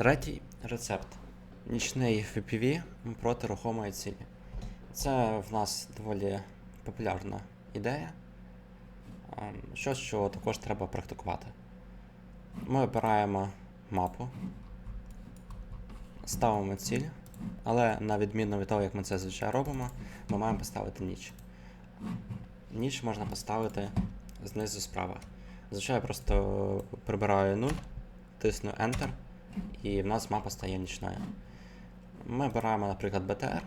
Третій рецепт. Нічний VPV проти рухомої цілі. Це в нас доволі популярна ідея. Ем, Щось, що також треба практикувати. Ми обираємо мапу, ставимо ціль, але на відміну від того, як ми це зазвичай робимо, ми маємо поставити ніч. Ніч можна поставити знизу справа. Зазвичай я просто прибираю 0, тисну Enter, і в нас мапа стає нічною. Ми обираємо, наприклад, BTR.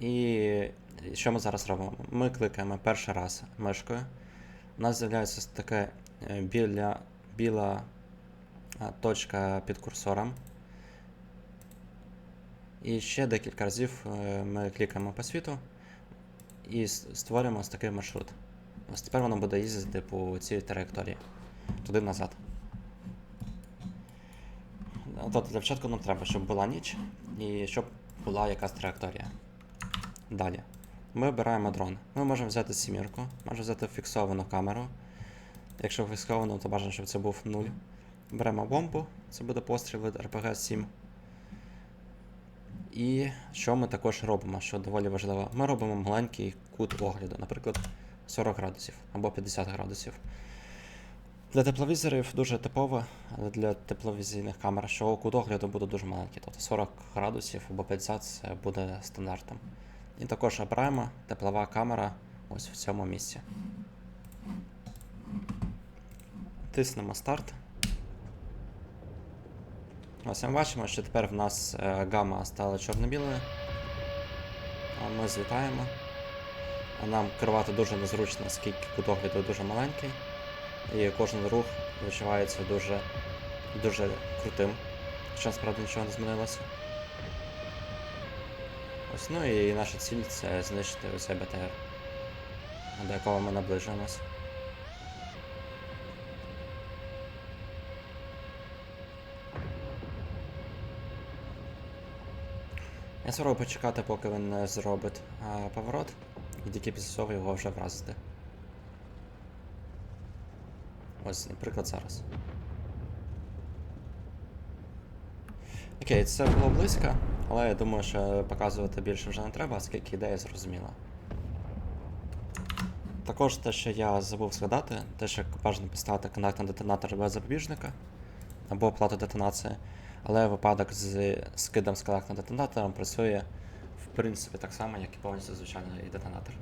І що ми зараз робимо? Ми кликаємо перший раз мишкою. У нас з'являється таке е, біля, біла точка під курсором. І ще декілька разів е, ми клікаємо по світу і створюємо ось такий маршрут. Ось тепер воно буде їздити по цій траєкторії. Туди Тобто для початку нам треба, щоб була ніч і щоб була якась траєкторія. Далі. Ми обираємо дрон. Ми можемо взяти сімірку, можемо взяти фіксовану камеру. Якщо фіксовано, то бажано, щоб це був 0. Беремо бомбу, це буде постріл від RPG 7. І що ми також робимо, що доволі важливо. Ми робимо маленький кут огляду, наприклад, 40 градусів або 50 градусів. Для тепловізорів дуже типово, але для тепловізійних камер, що кут огляду буде дуже маленький, тобто 40 градусів або 50 це буде стандартом. І також обираємо теплова камера ось в цьому місці. Тиснемо старт. Ось ми бачимо, що тепер в нас е, гама стала чорно-білою. Ми злітаємо. А Нам керувати дуже незручно, оскільки кут огляду дуже маленький. І кожен рух відчувається дуже, дуже крутим. Хоча насправді нічого не змінилося. Ось, ну і наша ціль це знищити оцей БТР, до якого ми наближуємось. Я спробую почекати, поки він не зробить а, поворот, і тільки після цього його вже вразити. Ось, наприклад, зараз. Окей, це було близько, але я думаю, що показувати більше вже не треба, оскільки ідея зрозуміла. Також те, що я забув згадати, те, що бажано поставити контактний детонатор без запобіжника або плату детонації, але випадок з скидом з контактним детонатором працює в принципі так само, як і повністю звичайний детонатор.